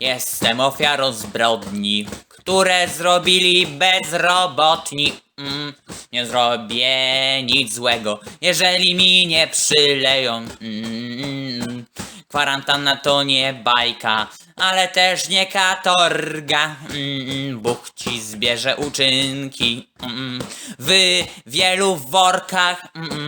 Jestem ofiarą zbrodni, które zrobili bezrobotni. Mm, nie zrobię nic złego, jeżeli mi nie przyleją. Mm, kwarantanna to nie bajka, ale też nie katorga. Mm, Bóg ci zbierze uczynki mm, w wielu workach. Mm,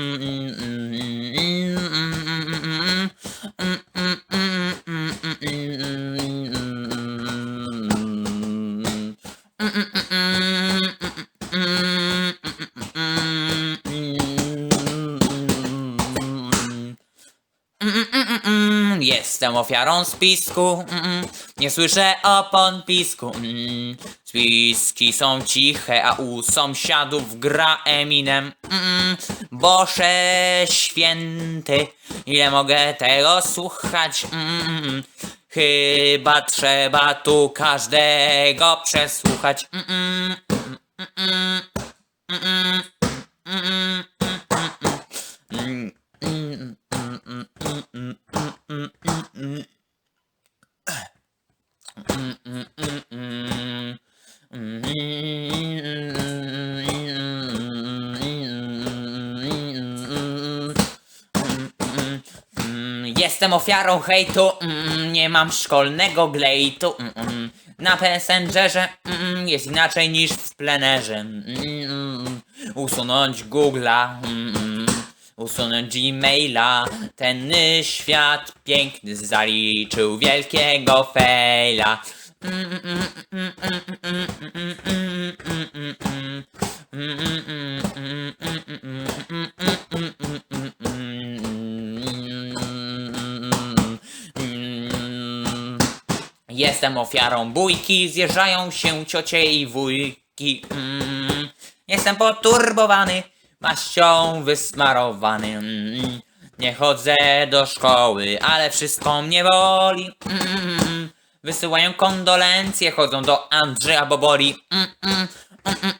Jestem ofiarą spisku, mm, nie słyszę opon pisku. mm. Spiski są ciche, a u sąsiadów gra Eminem. mm. Boże święty, ile mogę tego słuchać? mm. Chyba trzeba tu każdego przesłuchać. Mm, mm, mm, mm, mm, mm, mm, mm, mm, mm, mm, Jestem ofiarą hejtu, mm, nie mam szkolnego glejtu. mm, mm. Na Messengerze mm, jest inaczej niż w plenerze. mm, mm. Usunąć Google'a, mm, mm. usunąć Gmaila. Ten y, świat piękny zaliczył wielkiego fejla. Jestem ofiarą bójki, zjeżdżają się ciocie i wujki. Mm. Jestem poturbowany, maścią wysmarowany. Mm. Nie chodzę do szkoły, ale wszystko mnie boli. Mm. Wysyłają kondolencje, chodzą do Andrzeja Boboli. Mm, mm, mm, mm,